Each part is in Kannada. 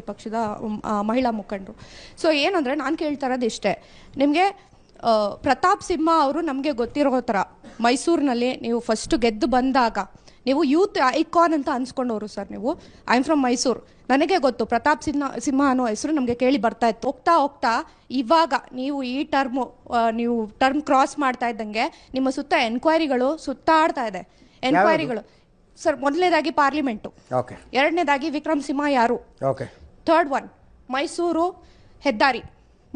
ಈ ಪಕ್ಷದ ಮಹಿಳಾ ಮುಖಂಡರು. ಸೊ ಏನಂದರೆ ನಾನು ಕೇಳ್ತಾ ಇರೋದು ಇಷ್ಟೇ ನಿಮಗೆ ಪ್ರತಾಪ್ ಸಿಂಹ ಅವರು ನಮಗೆ ಗೊತ್ತಿರೋ ಥರ ಮೈಸೂರಿನಲ್ಲಿ ನೀವು ಫಸ್ಟ್ ಗೆದ್ದು ಬಂದಾಗ ನೀವು ಯೂತ್ ಐಕಾನ್ ಅಂತ ಅನ್ಸ್ಕೊಂಡವರು ಸರ್ ನೀವು. I am from Mysuru. ನನಗೆ ಗೊತ್ತು ಪ್ರತಾಪ್ ಸಿಂಹ ಸಿಂಹ ಅನ್ನೋ ಹೆಸರು ನಮಗೆ ಕೇಳಿ ಬರ್ತಾ ಇತ್ತು. ಹೋಗ್ತಾ ಹೋಗ್ತಾ ಇವಾಗ ನೀವು ಈ ಟರ್ಮು ನೀವು ಟರ್ಮ್ ಕ್ರಾಸ್ ಮಾಡ್ತಾ ಇದ್ದಂಗೆ ನಿಮ್ಮ ಸುತ್ತ ಎನ್ಕ್ವೈರಿಗಳು ಸುತ್ತಾಡ್ತಾ ಇದೆ. ಎನ್ಕ್ವೈರಿಗಳು ಸರ್ ಮೊದಲನೇದಾಗಿ ಪಾರ್ಲಿಮೆಂಟು. ಎರಡನೇದಾಗಿ ವಿಕ್ರಮ್ ಸಿಂಹ ಯಾರು? ಥರ್ಡ್ ಒನ್ ಮೈಸೂರು ಹೆದ್ದಾರಿ.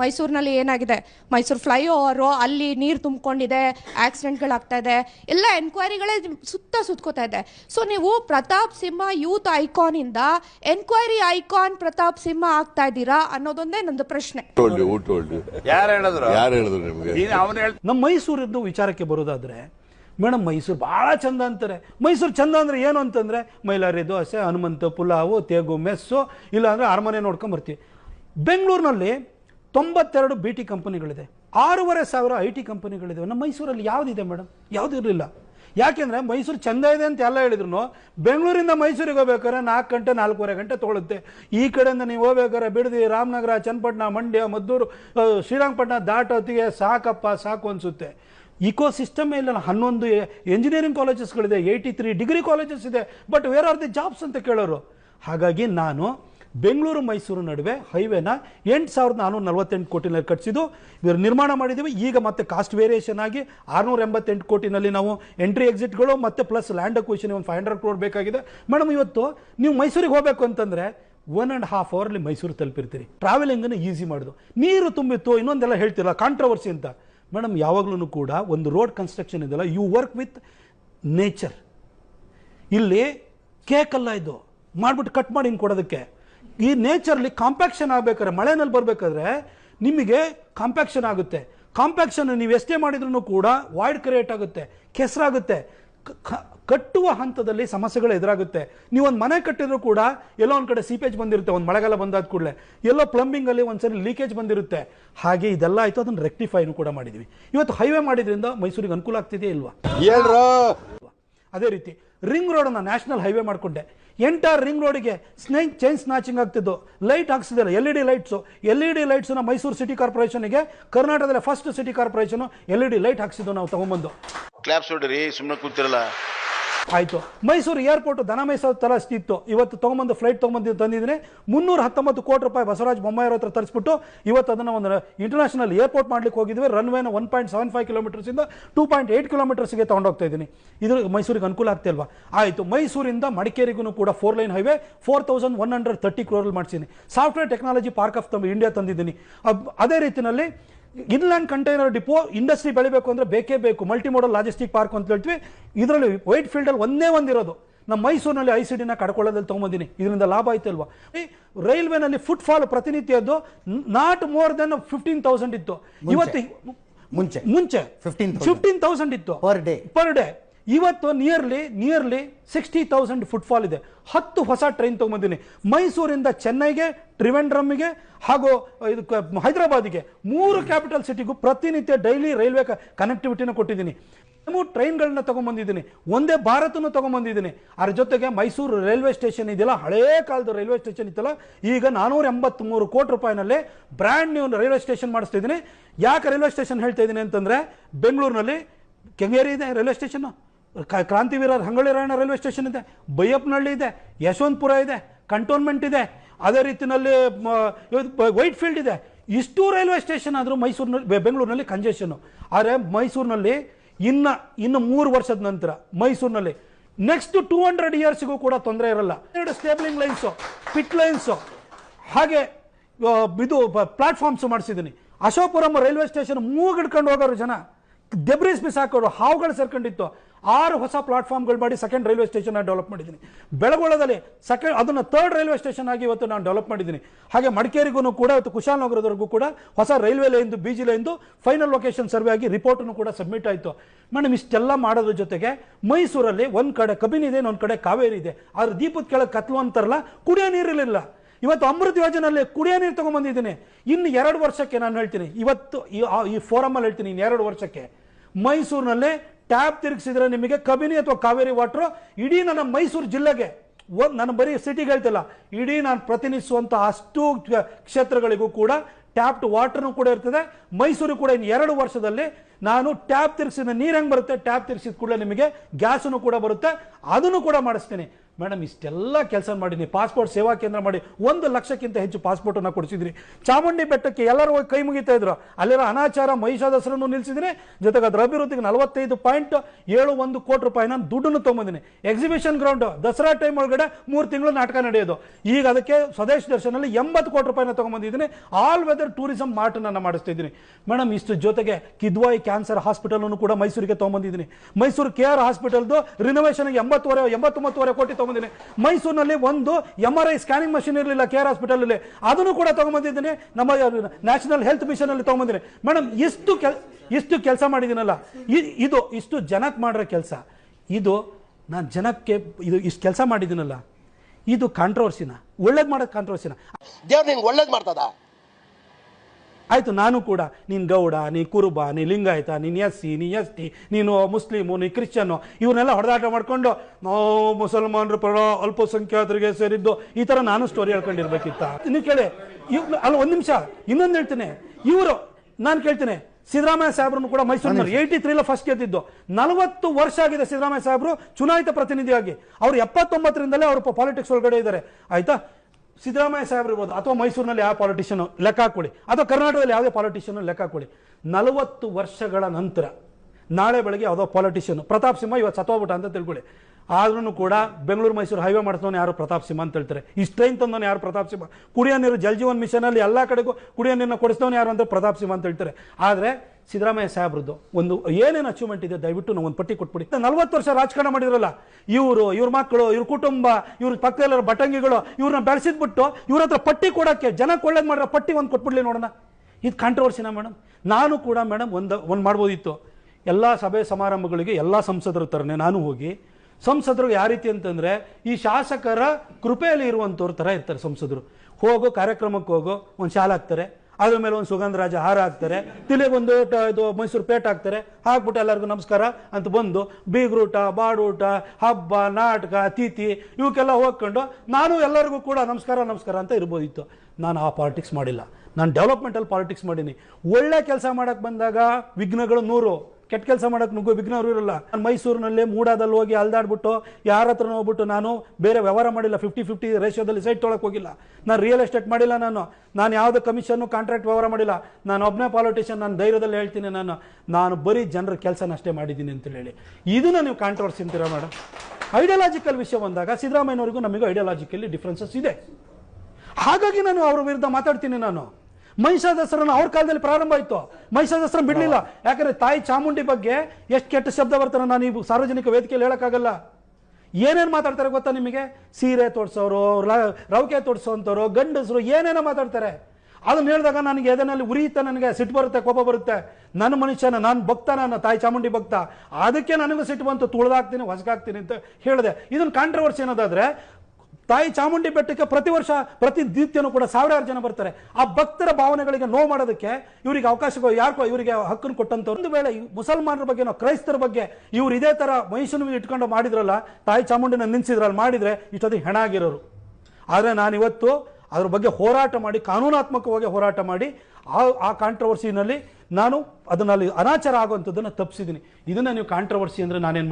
ಮೈಸೂರಿನಲ್ಲಿ ಏನಾಗಿದೆ? ಮೈಸೂರು ಫ್ಲೈಓವರು ಅಲ್ಲಿ ನೀರು ತುಂಬಿಕೊಂಡಿದೆ ಆಕ್ಸಿಡೆಂಟ್ಗಳಾಗ್ತಾ ಇದೆ ಎಲ್ಲ ಎನ್ಕ್ವೈರಿಗಳೇ ಸುತ್ತ ಸುತ್ಕೋತಾ ಇದೆ. ಸೊ ನೀವು ಪ್ರತಾಪ್ ಸಿಂಹ ಯೂತ್ ಐಕಾನಿಂದ ಎನ್ಕ್ವೈರಿ ಐಕಾನ್ ಪ್ರತಾಪ್ ಸಿಂಹ ಆಗ್ತಾ ಇದ್ದೀರಾ ಅನ್ನೋದೊಂದೇ ನಂದು ಪ್ರಶ್ನೆ. Told you? Who told you? ಯಾರು ಹೇಳಿದ್ರು? ಯಾರು ಹೇಳಿದ್ರು ನಿಮ್ಗೆ? ನೀನು ಅವನು ಹೇಳ್ ನಮ್ಮ ಮೈಸೂರಿದ್ದು ವಿಚಾರಕ್ಕೆ ಬರೋದಾದ್ರೆ ಮೇಡಮ್ ಮೈಸೂರು ಭಾಳ ಚಂದ ಅಂತಾರೆ. ಮೈಸೂರು ಚಂದ ಅಂದರೆ ಏನು ಅಂತಂದರೆ, ಮೈಲಾರಿ ದೋಸೆ, ಹನುಮಂತ ಪುಲಾವು, ತೇಗು ಮೆಸ್ಸು, ಇಲ್ಲಾಂದರೆ ಅರಮನೆ ನೋಡ್ಕೊಂಡು ಬರ್ತೀವಿ. ಬೆಂಗಳೂರಿನಲ್ಲಿ ತೊಂಬತ್ತೆರಡು ಬಿ ಟಿ ಕಂಪನಿಗಳಿದೆ. ಆರೂವರೆ ಸಾವಿರ ಐ ಟಿ ಕಂಪನಿಗಳಿದೆ. ನಮ್ಮ ಮೈಸೂರಲ್ಲಿ ಯಾವುದಿದೆ ಮೇಡಮ್? ಯಾವುದೂ ಇರಲಿಲ್ಲ. ಯಾಕೆಂದರೆ ಮೈಸೂರು ಚಂದ ಇದೆ ಅಂತ ಎಲ್ಲ ಹೇಳಿದ್ರು ಬೆಂಗಳೂರಿಂದ ಮೈಸೂರಿಗೆ ಹೋಗ್ಬೇಕಾದ್ರೆ ನಾಲ್ಕು ಗಂಟೆ, ನಾಲ್ಕೂವರೆ ಗಂಟೆ ತೊಗೊಳುತ್ತೆ ಈ ಕಡೆಯಿಂದ ನೀವು ಹೋಗ್ಬೇಕಾದ್ರೆ ಬಿಡದಿ, ರಾಮನಗರ, ಚನ್ನಪಟ್ಟಣ, ಮಂಡ್ಯ, ಮದ್ದೂರು ಶ್ರೀರಂಗಪಟ್ಟಣ ದಾಟೋತ್ತಿಗೆ ಸಾಕಪ್ಪ, ಸಾಕು ಅನಿಸುತ್ತೆ. ಇಕೋ ಸಿಸ್ಟಮ್ ಇಲ್ಲ ಹನ್ನೊಂದು ಎಂಜಿನಿಯರಿಂಗ್ ಕಾಲೇಜಸ್ಗಳಿದೆ ಏಯ್ಟಿ ತ್ರೀ ಡಿಗ್ರಿ ಕಾಲೇಜಸ್ ಇದೆ but where are the jobs ಅಂತ ಕೇಳೋರು? ಹಾಗಾಗಿ ನಾನು ಬೆಂಗಳೂರು, ಮೈಸೂರು ನಡುವೆ ಹೈವೇನ ಎಂಟು ಸಾವಿರದ ನಾನ್ನೂರ ನಲವತ್ತೆಂಟು ಕೋಟಿನಲ್ಲಿ ಕಟ್ಟಿಸಿದ್ದು ಇವರು ನಿರ್ಮಾಣ ಮಾಡಿದ್ದೀವಿ. ಈಗ ಮತ್ತೆ ಕಾಸ್ಟ್ ವೇರಿಯೇಷನ್ ಆಗಿ ಆರುನೂರ ಎಂಬತ್ತೆಂಟು ಕೋಟಿನಲ್ಲಿ ನಾವು ಎಂಟ್ರಿ ಎಕ್ಸಿಟ್ಗಳು ಮತ್ತೆ ಪ್ಲಸ್ ಲ್ಯಾಂಡ್ ಅಕ್ವಿಷನ್ ಒಂದು ಫೈವ್ ಹಂಡ್ರೆಡ್ ಕ್ರೋಡ್ ಬೇಕಾಗಿದೆ. ಮೇಡಮ್ ಇವತ್ತು ನೀವು ಮೈಸೂರಿಗೆ ಹೋಗಬೇಕು ಅಂತಂದರೆ ಒನ್ ಆ್ಯಂಡ್ ಹಾಫ್ ಅವರಲ್ಲಿ ಮೈಸೂರು ತಲುಪಿರ್ತೀರಿ. ಟ್ರಾವೆಲಿಂಗನ್ನು ಈಸಿ ಮಾಡೋದು. ನೀರು ತುಂಬಿತ್ತು, ಇನ್ನೊಂದೆಲ್ಲ ಹೇಳ್ತಿಲ್ಲ ಕಾಂಟ್ರವರ್ಸಿ ಅಂತ. ಮೇಡಮ್ ಯಾವಾಗಲೂ ಕೂಡ ಒಂದು ರೋಡ್ ಕನ್ಸ್ಟ್ರಕ್ಷನ್ ಇದೆಯಲ್ಲ ಯು ವರ್ಕ್ ವಿತ್ ನೇಚರ್ ಇಲ್ಲಿ ಕೇಕಲ್ಲ ಇದು. ಮಾಡ್ಬಿಟ್ಟು ಕಟ್ ಮಾಡಿ ಹಿಂಗೆ ಕೊಡೋದಕ್ಕೆ. ಈ ನೇಚರ್ಲಿ ಕಾಂಪ್ಯಾಕ್ಷನ್ ಆಗಬೇಕಾದ್ರೆ, ಮಳೆನಲ್ಲಿ ಬರಬೇಕಾದ್ರೆ ನಿಮಗೆ ಕಾಂಪ್ಯಾಕ್ಷನ್ ಆಗುತ್ತೆ. ಕಾಂಪ್ಯಾಕ್ಷನ್ ನೀವು ಎಷ್ಟೇ ಮಾಡಿದ್ರೂ ಕೂಡ ವಾಯ್ಡ್ ಕ್ರಿಯೇಟ್ ಆಗುತ್ತೆ, ಕೆಸರಾಗುತ್ತೆ. ಕಟ್ಟುವ ಹಂತದಲ್ಲಿ ಸಮಸ್ಯೆಗಳು ಎದುರಾಗುತ್ತೆ. ನೀವು ಒಂದು ಮನೆ ಕಟ್ಟಿದ್ರು ಕೂಡ ಎಲ್ಲೋ ಒಂದು ಕಡೆ ಸೀಪೇಜ್ ಬಂದಿರುತ್ತೆ ಒಂದು ಮಳೆಗಾಲ ಬಂದಾದ ಕೂಡಲೇ. ಎಲ್ಲೋ ಪ್ಲಂಬಿಂಗಲ್ಲಿ ಒಂದ್ಸರಿ ಲೀಕೇಜ್ ಬಂದಿರುತ್ತೆ. ಹಾಗೆ ಇದೆಲ್ಲ ಆಯಿತು ಅದನ್ನು ರೆಕ್ಟಿಫೈನು ಕೂಡ ಮಾಡಿದ್ವಿ. ಇವತ್ತು ಹೈವೇ ಮಾಡಿದ್ರಿಂದ ಮೈಸೂರಿಗೆ ಅನುಕೂಲ ಆಗ್ತಿದೆಯಾ ಇಲ್ವಾ? ಹೇಳ್ರೋ? ಅದೇ ರೀತಿ ರಿಂಗ್ ರೋಡನ್ನು ನ್ಯಾಷನಲ್ ಹೈವೇ ಮಾಡಿಕೊಂಡೆ. ಎಂಟರ್ ರಿಂಗ್ ರೋಡಿಗೆ ಸ್ನೇಕ್ ಚೈನ್ ಸ್ನಾಚಿಂಗ್ ಆಗ್ತಿದ್ದು. Light ಹಾಕ್ಸಿದಿಲ್ಲ L E D lights L E D ಲೈಟ್ಸನ್ನ Mysuru city ಕಾರ್ಪೊರೇಷನ್ಗೆ ಕರ್ನಾಟಕದಲ್ಲಿ first city corporation L E D light ಹಾಕ್ಸಿದ್ದು ನಾವು ತಗೊಂಬಂದು. ಕ್ಲಾಪ್ಸ್ ಹೊಡ್ರಿ ಸುಮ್ಮನೆ ಕೂತಿರಲ್ಲ. ಆಯಿತು. ಮೈಸೂರು ಏರ್ಪೋರ್ಟ್ ದನ ಮೈಸೂರು ಥರ ಇತ್ತು ಇವತ್ತು ತೊಗೊಂಬಂದು ಫ್ಲೈಟ್ ತೊಗೊಂಬಂದು ತಂದಿದ್ದೀನಿ. ಮುನ್ನೂರ ಹತ್ತೊಂಬತ್ತು ಕೋಟಿ ರೂಪಾಯಿ ಬಸವರಾಜ ಬೊಮ್ಮಾಯಿರ ಹತ್ರ ತರಿಸ್ಬಿಟ್ಟು ಇವತ್ತು ಅದನ್ನು ಒಂದು ಇಂಟರ್ನ್ಯಾಷನಲ್ ಏರ್ಪೋರ್ಟ್ ಮಾಡ್ಲಿಕ್ಕೆ ಹೋಗಿದ್ವಿ ರನ್ವೇನ ಒನ್ ಪಾಯಿಂಟ್ ಸೆವೆನ್ ಫೈವ್ ಕಿಲೋಮೀಟರ್ಸಿಂದ ಟೂ ಪಾಯಿಂಟ್ ಏಯ್ಟ್ ಕಿಲೋಮೀಟರ್ಸ್ಗೆ ತೊಗೊಂಡೋಗ್ತಾ ಇದ್ದೀನಿ. ಇದು ಮೈಸೂರಿಗೆ ಅನುಕೂಲ ಆಗ್ತಿಲ್ವಾ ಆಯಿತು. ಮೈಸೂರಿಂದ ಮಡಿಕೇರಿಗೂ ಕೂಡ four lane highway four thousand one hundred thirty ಕ್ರೋರಲ್ಲಿ ಮಾಡಿಸಿದ್ದೀನಿ. ಸಾಫ್ಟ್ವೇರ್ ಟೆಕ್ನಾಲಜಿ ಪಾರ್ಕ್ ಆಫ್ ತಮ್ಮ ಇಂಡಿಯಾ ತಂದಿದ್ದೀನಿ. ಅದೇ ರೀತಿಯಲ್ಲಿ ಇನ್ಲ್ಯಾಂಡ್ ಕಂಟೈನರ್ ಡಿಪೋ ಇಂಡಸ್ಟ್ರಿ ಬೆಳಿಬೇಕು ಅಂದ್ರೆ ಬೇಕೇ ಬೇಕು. ಮಲ್ಟಿ ಮೋಡಲ್ ಲಾಜಿಸ್ಟಿಕ್ ಪಾರ್ಕ್ ಅಂತ ಹೇಳ್ತೀವಿ. ಇದರಲ್ಲಿ ವೈಟ್ ಫೀಲ್ಡಲ್ಲಿ ಒಂದೇ ಒಂದಿರೋದು ನಮ್ಮ ಮೈಸೂರಿನಲ್ಲಿ ಐ ಸಿ ಡಿನ ಕಡ್ಕೊಳ್ಳೋದಲ್ಲಿ ತೊಗೊಂಬಂದಿನಿ. ಇದರಿಂದ ಲಾಭ ಆಯ್ತಲ್ವಾ? ಈ ರೈಲ್ವೆನಲ್ಲಿ footfall ಪ್ರತಿನಿತ್ಯದ್ದು not more than fifteen thousand ಇತ್ತು. ಇವತ್ತು ಮುಂಚೆ. ಮುಂಚೆ. ಫಿಫ್ಟೀನ್ ಫಿಫ್ಟೀನ್ ತೌಸಂಡ್ ಇತ್ತು. ಪರ್ ಡೇ ಪರ್ ಡೇ ಇವತ್ತು nearly nearly sixty thousand footfall ಇದೆ. ಹತ್ತು ಹೊಸ ಟ್ರೈನ್ ತೊಗೊಂಬಂದಿನಿ. ಮೈಸೂರಿಂದ ಚೆನ್ನೈಗೆ ಟ್ರಿವೆಂಡ್ರಮ್ಗೆ ಹಾಗೂ ಇದು ಹೈದರಾಬಾದಿಗೆ ಮೂರು ಕ್ಯಾಪಿಟಲ್ ಸಿಟಿಗೂ ಪ್ರತಿನಿತ್ಯ ಡೈಲಿ ರೈಲ್ವೆ ಕನೆಕ್ಟಿವಿಟಿನ ಕೊಟ್ಟಿದ್ದೀನಿ ಮೂರು ಟ್ರೈನ್ಗಳನ್ನ ತೊಗೊಂಬಂದಿದ್ದೀನಿ ಒಂದೇ ಭಾರತನೂ ತೊಗೊಂಬಂದಿದ್ದೀನಿ ಅದ್ರ ಜೊತೆಗೆ ಮೈಸೂರು ರೈಲ್ವೆ ಸ್ಟೇಷನ್ ಇದೆಯಲ್ಲ? ಹಳೇ ಕಾಲದ ರೈಲ್ವೆ ಸ್ಟೇಷನ್ ಇತ್ತಲ್ಲ? ಈಗ ನಾನೂರ ಎಂಬತ್ತ್ಮೂರು ಕೋಟಿ ರೂಪಾಯಿನಲ್ಲಿ ಬ್ರ್ಯಾಂಡ್ ನ್ಯೂ ರೈಲ್ವೆ ಸ್ಟೇಷನ್ ಮಾಡಿಸ್ತಿದ್ದೀನಿ ಯಾಕೆ ರೈಲ್ವೆ ಸ್ಟೇಷನ್ ಹೇಳ್ತಾ ಇದ್ದೀನಿ ಅಂತಂದರೆ, ಬೆಂಗಳೂರಿನಲ್ಲಿ ಕೆಂಗೇರಿ ಇದೆ ರೈಲ್ವೆ ಸ್ಟೇಷನ್ ಕ್ರಾಂತಿವೀರ ಹಂಗಳಿ ರಾಯಣ್ಣ ರೈಲ್ವೆ ಸ್ಟೇಷನ್ ಇದೆ, ಬೈಯಪ್ಪನಹಳ್ಳಿ ಇದೆ, ಯಶವಂತಪುರ ಇದೆ, ಕಂಟೋನ್ಮೆಂಟ್ ಇದೆ. ಅದೇ ರೀತಿಯಲ್ಲಿ ವೈಟ್ ಫೀಲ್ಡ್ ಇದೆ. ಇಷ್ಟು ರೈಲ್ವೆ ಸ್ಟೇಷನ್ ಆದರೂ ಮೈಸೂರಿನಲ್ಲಿ ಬೆಂಗಳೂರಿನಲ್ಲಿ ಕಂಜೆಷನ್ನು ಆದರೆ ಮೈಸೂರಿನಲ್ಲಿ ಇನ್ನು ಇನ್ನು ಮೂರು ವರ್ಷದ ನಂತರ ಮೈಸೂರಿನಲ್ಲಿ ನೆಕ್ಸ್ಟ್ ಟೂ ಹಂಡ್ರೆಡ್ ಇಯರ್ಸ್ಗೂ ಕೂಡ ತೊಂದರೆ ಇರಲ್ಲ. ಎರಡು ಸ್ಟೇಬ್ಲಿಂಗ್ ಲೈನ್ಸು ಪಿಟ್ ಲೈನ್ಸು ಹಾಗೆ ಇದು ಪ್ಲಾಟ್ಫಾರ್ಮ್ಸ್ ಮಾಡಿಸಿದ್ದೀನಿ ಅಶೋಕಪುರಂ ರೈಲ್ವೆ ಸ್ಟೇಷನ್ ಮೂಗಿಡ್ಕೊಂಡು ಹೋಗೋರು ಜನ ದೆಬ್ರಿಸ್ ಬಿಸಾಕೋರು, ಹಾವುಗಳು ಸೇರ್ಕೊಂಡಿತ್ತು. ಆರು ಹೊಸ ಪ್ಲಾಟ್ಫಾರ್ಮ್ಗಳು ಮಾಡಿ ಸೆಕೆಂಡ್ ರೈಲ್ವೆ ಸ್ಟೇಷನ್ ಡೆವಲಪ್ ಮಾಡಿದ್ದೀನಿ. ಬೆಳಗೊಳದಲ್ಲಿ ಸೆಕೆಂಡ್ ಅದನ್ನು ಥರ್ಡ್ ರೈಲ್ವೆ ಸ್ಟೇಷನ್ ಆಗಿ ಇವತ್ತು ನಾನು ಡೆವಲಪ್ ಮಾಡಿದ್ದೀನಿ. ಹಾಗೆ ಮಡಿಕೇರಿಗೂ ಕೂಡ, ಇವತ್ತು ಕುಶಾಲನಗರದವರೆಗೂ ಕೂಡ ಹೊಸ ರೈಲ್ವೆ ಲೈನ್ದು ಬಿ ಜಿ ಲೈನ್ದು ಫೈನಲ್ ಲೊಕೇಶನ್ ಸರ್ವೆ ಆಗಿ ರಿಪೋರ್ಟನ್ನು ಕೂಡ ಸಬ್ಮಿಟ್ ಆಯಿತು. ಮೇಡಮ್ ಇಷ್ಟೆಲ್ಲ ಮಾಡೋದ್ರ ಜೊತೆಗೆ ಮೈಸೂರಲ್ಲಿ ಒಂದು ಕಡೆ ಕಬಿನಿ ಇದೆ, ಇನ್ನೊಂದು ಕಡೆ ಕಾವೇರಿ ಇದೆ. ಆದ್ರೆ ದೀಪದ ಕೆಳಗೆ ಕತ್ಲು ಅಂತಾರಲ್ಲ, ಕುಡಿಯೋ ನೀರಿರಲಿಲ್ಲ. ಇವತ್ತು ಅಮೃತ ಯೋಜನೆಯಲ್ಲಿ ಕುಡಿಯೋ ನೀರು ತಗೊಂಡ್ಬಂದಿದ್ದೀನಿ ಇನ್ನು ಎರಡು ವರ್ಷಕ್ಕೆ ನಾನು ಹೇಳ್ತೀನಿ. ಇವತ್ತು ಈ ಫೋರಮಲ್ಲಿ ಹೇಳ್ತೀನಿ, ಇನ್ನು ಎರಡು ವರ್ಷಕ್ಕೆ. ಮೈಸೂರಿನಲ್ಲಿ ಟ್ಯಾಪ್ ತಿರುಗಿಸಿದ್ರೆ ನಿಮಗೆ ಕಬಿನಿ ಅಥವಾ ಕಾವೇರಿ ವಾಟರ್ ಇಡೀ ನನ್ನ ಮೈಸೂರು ಜಿಲ್ಲೆಗೆ ಒಂದು ನಾನು ಬರೀ ಸಿಟಿಗೆ ಹೇಳ್ತಿಲ್ಲ. ಇಡೀ ನಾನು ಪ್ರತಿನಿಧಿಸುವಂಥ ಅಷ್ಟು ಕ್ಷೇತ್ರಗಳಿಗೂ ಕೂಡ ಟ್ಯಾಪ್ಡ್ ವಾಟರ್ನು ಕೂಡ ಇರ್ತದೆ. ಮೈಸೂರು ಕೂಡ ಇನ್ನು ಎರಡು ವರ್ಷದಲ್ಲಿ ನಾನು ಟ್ಯಾಪ್ ತಿರ್ಗಿಸಿದ ನೀರು ಹೆಂಗೆ ಬರುತ್ತೆ? ಟ್ಯಾಪ್ ತಿರ್ಗಿಸಿದ ಕೂಡಲೇ ನಿಮಗೆ ಗ್ಯಾಸನ್ನು ಕೂಡ ಬರುತ್ತೆ. ಅದನ್ನು ಕೂಡ ಮಾಡಿಸ್ತೀನಿ. ಮೇಡಮ್, ಇಷ್ಟೆಲ್ಲ ಕೆಲಸ ಮಾಡಿದ್ದೀನಿ ಪಾಸ್ಪೋರ್ಟ್ ಸೇವಾ ಕೇಂದ್ರ ಮಾಡಿ ಒಂದು ಲಕ್ಷಕ್ಕಿಂತ ಹೆಚ್ಚು ಪಾಸ್ಪೋರ್ಟನ್ನು ಕೊಡಿಸಿದ್ರಿ. ಚಾಮುಂಡಿ ಬೆಟ್ಟಕ್ಕೆ ಎಲ್ಲರೂ ಹೋಗಿ ಕೈ ಮುಗಿತಾ ಇದ್ರು. ಅಲ್ಲಿರೋ ಅನಾಚಾರ ಮಹಿಷಾದಸರನ್ನು ನಿಲ್ಲಿಸಿದ್ರೆ ಜೊತೆಗೆ ಅದರ ಅಭಿವೃದ್ಧಿಗೆ ನಲವತ್ತೈದು ಪಾಯಿಂಟ್ ಏಳು ಒಂದು ಕೋಟಿ ರೂಪಾಯಿ ನಾನು ದುಡ್ಡನ್ನು ತೊಗೊಂಬಂದಿನಿ. ಎಕ್ಸಿಬಿಷನ್ ಗ್ರೌಂಡ್ ದಸರಾ ಟೈಮ್ ಒಳಗಡೆ ಮೂರು ತಿಂಗಳು ನಾಟಕ ನಡೆಯೋದು. ಈಗ ಅದಕ್ಕೆ ಸ್ವದೇಶ ದರ್ಶನಲ್ಲಿ ಎಂಬತ್ತು ಕೋಟಿ ರೂಪಾಯಿನ ತೊಗೊಂಬಂದಿದ್ದೀನಿ. ಆಲ್ ವೆದರ್ ಟೂರಿಸಂ ಮಾರ್ಟನ್ನು ಮಾಡಿಸ್ತಾ ಇದ್ದೀನಿ ಮೇಡಮ್, ಇಷ್ಟು ಜೊತೆಗೆ ಕಿದ್ವಾಯಿ ಕ್ಯಾನ್ಸರ್ ಹಾಸ್ಪಿಟಲನ್ನು ಕೂಡ ಮೈಸೂರಿಗೆ ತೊಗೊಂಬಂದಿದ್ದೀನಿ. ಮೈಸೂರು ಕೆ ಆರ್ ಹಾಸ್ಪಿಟಲ್ದು ರಿನೋವೇಷನ್ಗೆ ಎಂಬತ್ತುವರೆ, ಎಂಬತ್ತೊಂಬತ್ತುವರೆ ಕೋಟಿ ಮೈಸೂರಿನಲ್ಲಿ ಒಂದು M R I scanning machine ಇರಲಿಲ್ಲ ಕೆ ಆರ್ ಹಾಸ್ಪಿಟಲಲ್ಲಿ ಅದನ್ನು ಕೂಡ ತಗೊಂಬಂದಿದ್ದೀನಿ. ನಮ್ಮ ನ್ಯಾಷನಲ್ ಹೆಲ್ತ್ ಮಿಷನ್ ಅಲ್ಲಿ ತಗೊಂಬಂದಿನಿ ಮೇಡಮ್, ಇಷ್ಟು ಕೆಲ್, ಇಷ್ಟು ಕೆಲಸ ಮಾಡಿದ್ದೀನಲ್ಲ. ಇದು, ಇಷ್ಟು ಜನಕ್ಕೆ ಮಾಡಿರೋ ಕೆಲಸ. ಇದು, ನಾನು ಜನಕ್ಕೆ ಇದು, ಇಷ್ಟು ಕೆಲಸ ಮಾಡಿದ್ದೀನಲ್ಲ. ಇದು ಕಾಂಟ್ರವರ್ಸಿನ ಒಳ್ಳೇದು ಮಾಡೋದು ಕಾಂಟ್ರವರ್ಸಿನ ದೇವ್ರು ನಿಂಗೆ ಒಳ್ಳೇದು ಮಾಡ್ತದ? ಆಯ್ತು ನಾನು ಕೂಡ ನೀನು ಗೌಡ ನೀ ಕುರುಬ ನೀ ಲಿಂಗಾಯತ ನೀನು ಎಸ್ ಸಿ ನೀ ಎಸ್ ಟಿ ನೀನು ಮುಸ್ಲಿಮು ನೀ ಕ್ರಿಶ್ಚಿಯನ್ನು ಇವನ್ನೆಲ್ಲ ಹೊಡೆದಾಟ ಮಾಡ್ಕೊಂಡು ನಾವು ಮುಸಲ್ಮಾನರು ಪರ ಅಲ್ಪಸಂಖ್ಯಾತರಿಗೆ ಸೇರಿದ್ದು ಈ ಥರ ನಾನು ಸ್ಟೋರಿ ಹೇಳ್ಕೊಂಡಿರ್ಬೇಕಿತ್ತ? ನೀವು ಕೇಳಿ ಇವ್ ಅಲ್ಲ ಒಂದು ನಿಮಿಷ ಇನ್ನೊಂದು ಹೇಳ್ತೇನೆ. ಇವರು ನಾನು ಕೇಳ್ತೇನೆ ಸಿದ್ದರಾಮಯ್ಯ ಸಾಹೇಬ್ರನ್ನು ಕೂಡ ಮೈಸೂರಿನಲ್ಲಿ ಏಯ್ಟಿ ತ್ರೀಲ ಫಸ್ಟ್ ಗೆದ್ದಿದ್ದು. ನಲವತ್ತು ವರ್ಷ ಆಗಿದೆ ಸಿದ್ದರಾಮಯ್ಯ ಸಾಹೇಬ್ರು ಚುನಾಯಿತ ಪ್ರತಿನಿಧಿಯಾಗಿ. ಅವರು ಎಪ್ಪತ್ತೊಂಬತ್ತರಿಂದಲೇ ಅವರು ಪಾಲಿಟಿಕ್ಸ್ ಒಳಗಡೆ ಇದ್ದಾರೆ. ಆಯ್ತಾ? ಸಿದ್ದರಾಮಯ್ಯ ಸಾಹೇಬ್ ಇರ್ಬೋದು, ಅಥವಾ ಮೈಸೂರಿನಲ್ಲಿ ಯಾವ ಪಾಲಿಟಿಷಿಯನ್ ಲೆಕ್ಕ ಹಾಕೊಳ್ಳಿ ಅಥವಾ ಕರ್ನಾಟಕದಲ್ಲಿ ಯಾವುದೇ ಪಾಲಿಟಿಷಿಯನ್ ಲೆಕ್ಕ ಹಾಕೊಳ್ಳಿ ನಲವತ್ತು ವರ್ಷಗಳ ನಂತರ, ನಾಳೆ ಬೆಳಗ್ಗೆ ಯಾವುದೋ ಪಾಲಿಟಿಷಿಯನ್ ಪ್ರತಾಪ್ ಸಿಂಹ ಇವತ್ತು ಸತ್ತೋಗ್ಬಿಟ್ಟ ಅಂತ ತಿಳ್ಕೊಳ್ಳಿ. ಆದ್ರೂ ಕೂಡ ಬೆಂಗಳೂರು ಮೈಸೂರು ಹೈವೇ ಮಾಡ್ತಾನೆ ಯಾರು ಪ್ರತಾಪ್ ಸಿಂಹ ಅಂತ ಹೇಳ್ತಾರೆ. ಈ ಟ್ರೈನ್ ತಂದವನು ಯಾರು ಪ್ರತಾಪ್ ಸಿಂಹ? ಕುಡಿಯೋ ನೀರು ಜಲ್ ಜೀವನ್ ಮಿಷನ್ ಅಲ್ಲಿ ಎಲ್ಲ ಕಡೆಗೂ ಕುಡಿಯೋ ನೀರನ್ನ ಕೊಡಿಸ್ತವನು ಯಾರು ಅಂತ ಪ್ರತಾಪ್ ಸಿಂಹ ಅಂತ ಹೇಳ್ತಾರೆ. ಆದರೆ ಸಿದ್ದರಾಮಯ್ಯ ಸಾಹೇಬ್ರದ್ದು ಒಂದು ಏನೇನು ಅಚೀವ್ಮೆಂಟ್ ಇದೆ, ದಯವಿಟ್ಟು ನಾವು ಒಂದು ಪಟ್ಟಿ ಕೊಟ್ಬಿಡಿ. ನಲ್ವತ್ತು ವರ್ಷ ರಾಜಕಾರಣ ಮಾಡಿದ್ರಲ್ಲ, ಇವರು, ಇವ್ರ ಮಕ್ಕಳು ಇವ್ರ ಕುಟುಂಬ, ಇವ್ರ ಪಕ್ಕದಲ್ಲಿರೋ ಬಟಂಗಿಗಳು ಇವ್ರನ್ನ ಬೆಳೆಸಿದ್ಬಿಟ್ಟು ಇವ್ರ ಹತ್ರ ಪಟ್ಟಿ ಕೊಡೋಕ್ಕೆ, ಜನಕ್ಕೆ ಒಳ್ಳೇದು ಮಾಡಿರೋ ಪಟ್ಟಿ ಒಂದು ಕೊಟ್ಬಿಡ್ಲಿ ನೋಡೋಣ. ಇದು ಕಾಂಟ್ರವರ್ಸಿನ ಮೇಡಮ್ ನಾನು ಕೂಡ ಮೇಡಮ್ ಒಂದು ಒಂದು ಮಾಡ್ಬೋದಿತ್ತು. ಎಲ್ಲ ಸಭೆ ಸಮಾರಂಭಗಳಿಗೆ ಎಲ್ಲ ಸಂಸದರ ಥರನೇ ನಾನು ಹೋಗಿ. ಸಂಸದರು ಯಾವ ರೀತಿ ಅಂತಂದರೆ, ಈ ಶಾಸಕರ ಕೃಪೆಯಲ್ಲಿ ಇರುವಂಥವ್ರ ಥರ ಇರ್ತಾರೆ ಸಂಸದರು. ಹೋಗೋ, ಕಾರ್ಯಕ್ರಮಕ್ಕೆ ಹೋಗೋ, ಒಂದು ಶಾಲೆ ಅದ್ರ ಮೇಲೆ ಒಂದು ಸುಗಂಧರಾಜ ಹಾರ ಹಾಕ್ತಾರೆ. ಟ- ಇದು ಮೈಸೂರು ಪೇಟ್ ಹಾಕ್ತಾರೆ. ಹಾಕ್ಬಿಟ್ಟು ಎಲ್ಲರಿಗೂ ನಮಸ್ಕಾರ ಅಂತ ಬಂದು ಬೀಗ್ರೂಟ, ಬಾಡೂಟ, ಹಬ್ಬ, ನಾಟಕ, ಅತಿಥಿ ಇವಕ್ಕೆಲ್ಲ ಹೋಗ್ಕೊಂಡು ನಾನು ಎಲ್ಲರಿಗೂ ಕೂಡ ನಮಸ್ಕಾರ ನಮಸ್ಕಾರ ಅಂತ ಇರ್ಬೋದಿತ್ತು. ನಾನು ಆ ಪಾಲಿಟಿಕ್ಸ್ ಮಾಡಿಲ್ಲ. ನಾನು ಡೆವಲಪ್ಮೆಂಟಲ್ಲಿ ಪಾಲಿಟಿಕ್ಸ್ ಮಾಡೀನಿ. ಒಳ್ಳೆ ಕೆಲಸ ಮಾಡೋಕ್ಕೆ ಬಂದಾಗ ವಿಘ್ನಗಳು ನೂರು. ಕೆಟ್ಟ ಕೆಲಸ ಮಾಡಕ್ಕೆ ನುಗ್ಗೋ ವಿಘ್ನವರು ಇರಲ್ಲ. ನಾನು ಮೈಸೂರಿನಲ್ಲಿ ಮೂಡಾದಲ್ಲಿ ಹೋಗಿ ಅಲ್ದಾಡ್ಬಿಟ್ಟು ಯಾರ ಹತ್ರ ಹೋಗ್ಬಿಟ್ಟು ನಾನು ಬೇರೆ ವ್ಯವಹಾರ ಮಾಡಿಲ್ಲ ಫಿಫ್ಟಿ ಫಿಫ್ಟಿ ರೇಷಿಯೋದಲ್ಲಿ ಸೈಟ್ ತೊಳಕ್ಕೆ ಹೋಗಿಲ್ಲ. ನಾನು ರಿಯಲ್ ಎಸ್ಟೇಟ್ ಮಾಡಿಲ್ಲ ನಾನು. ನಾನು ಯಾವುದೇ ಕಮಿಷನ್ನು ಕಾಂಟ್ರಾಕ್ಟ್ ವ್ಯವಹಾರ ಮಾಡಿಲ್ಲ. ನಾನು ಒಬ್ಬನೇ ಪಾಲಿಟಿಷಿಯನ್ ನಾನು ಧೈರ್ಯದಲ್ಲಿ ಹೇಳ್ತೀನಿ ನಾನು. ನಾನು ಬರೀ ಜನರ ಕೆಲಸನ ಅಷ್ಟೇ ಮಾಡಿದ್ದೀನಿ ಅಂತ ಹೇಳಿ. ಇದನ್ನ ನೀವು ಕಾಂಟ್ರವರ್ಸಿ ಅಂತೀರಾ ಮೇಡಮ್ ಐಡಿಯಾಲಜಿಕಲ್ ವಿಷಯ ಬಂದಾಗ ಸಿದ್ದರಾಮಯ್ಯನವರಿಗೂ ನಮಗೂ ಐಡಿಯಾಲಜಿಕಲಿ ಡಿಫ್ರೆನ್ಸಸ್ ಇದೆ. ಹಾಗಾಗಿ ನಾನು ಅವ್ರ ವಿರುದ್ಧ ಮಾತಾಡ್ತೀನಿ ನಾನು. ಮಹಿಷಾ ದಸರನ ಅವ್ರ ಕಾಲದಲ್ಲಿ ಪ್ರಾರಂಭ ಆಯಿತು. ಮಹಿಷಾ ದಸರಾ ಬಿಡ್ಲಿಲ್ಲ. ಯಾಕಂದ್ರೆ ತಾಯಿ ಚಾಮುಂಡಿ ಬಗ್ಗೆ ಎಷ್ಟು ಕೆಟ್ಟ ಶಬ್ದ ಬರ್ತಾರೆ ನಾನು ಈ ಸಾರ್ವಜನಿಕ ವೇದಿಕೆಯಲ್ಲಿ ಹೇಳೋಕ್ಕಾಗಲ್ಲ. ಏನೇನು ಮಾತಾಡ್ತಾರೆ ಗೊತ್ತಾ ನಿಮಗೆ? ಸೀರೆ ತೋರಿಸೋರು ರವಿಕೆ ತೋಡ್ಸೋಂಥವ್ರು ಗಂಡಸರು ಏನೇನೋ ಮಾತಾಡ್ತಾರೆ. ಅದನ್ನ ಹೇಳಿದಾಗ ನನಗೆ ಎದೆನಲ್ಲಿ ಉರಿಯುತ್ತೆ ನನಗೆ ಸಿಟ್ಟು ಬರುತ್ತೆ ಕೋಪ ಬರುತ್ತೆ. ನನ್ನ ಮನುಷ್ಯನ ನಾನು ಭಕ್ತ ನನ್ನ ತಾಯಿ ಚಾಮುಂಡಿ ಭಕ್ತ. ಅದಕ್ಕೆ ನನಗೂ ಸಿಟ್ಟು ಬಂತು ತುಳಿದಾಕ್ತೀನಿ ಹೊಸಗಾಗ್ತೀನಿ ಅಂತ ಹೇಳಿದೆ. ಇದನ್ನು ಕಾಂಟ್ರವರ್ಸಿ ಅನ್ನೋದಾದ್ರೆ ತಾಯಿ ಚಾಮುಂಡಿ ಬೆಟ್ಟಕ್ಕೆ ಪ್ರತಿ ವರ್ಷ, ಪ್ರತಿ ದಿತ್ಯನೂ ಕೂಡ ಸಾವಿರಾರು ಜನ ಬರ್ತಾರೆ. ಆ ಭಕ್ತರ ಭಾವನೆಗಳಿಗೆ ನೋವು ಮಾಡೋದಕ್ಕೆ ಇವರಿಗೆ ಅವಕಾಶ ಯಾರು ಇವರಿಗೆ ಹಕ್ಕನ್ನು ಕೊಟ್ಟಂತ ಒಂದು ವೇಳೆ ಮುಸಲ್ಮಾನರ ಬಗ್ಗೆ ಕ್ರೈಸ್ತರ ಬಗ್ಗೆ ಇವ್ರು ಇದೇ ತರ ಮಹಿಷನ್ನು ಇಟ್ಕೊಂಡು ಮಾಡಿದ್ರಲ್ಲ, ತಾಯಿ ಚಾಮುಂಡಿನ ನಿನ್ಸಿದ್ರಲ್ಲ ಮಾಡಿದ್ರೆ ಇಷ್ಟೊಂದು ಹೆಣ ಆಗಿರೋರು. ಆದರೆ ನಾನು ಇವತ್ತು ಅದ್ರ ಬಗ್ಗೆ ಹೋರಾಟ ಮಾಡಿ, ಕಾನೂನಾತ್ಮಕವಾಗಿ ಹೋರಾಟ ಮಾಡಿ, ಆ ಆ ಕಾಂಟ್ರವರ್ಸಿನಲ್ಲಿ ನಾನು ಅದನ್ನಲ್ಲಿ ಅನಾಚಾರ ಆಗುವಂಥದ್ದನ್ನು ತಪ್ಪಿಸಿದ್ದೀನಿ. ಇದನ್ನ ನೀವು ಕಾಂಟ್ರವರ್ಸಿ ಅಂದ್ರೆ ನಾನೇನು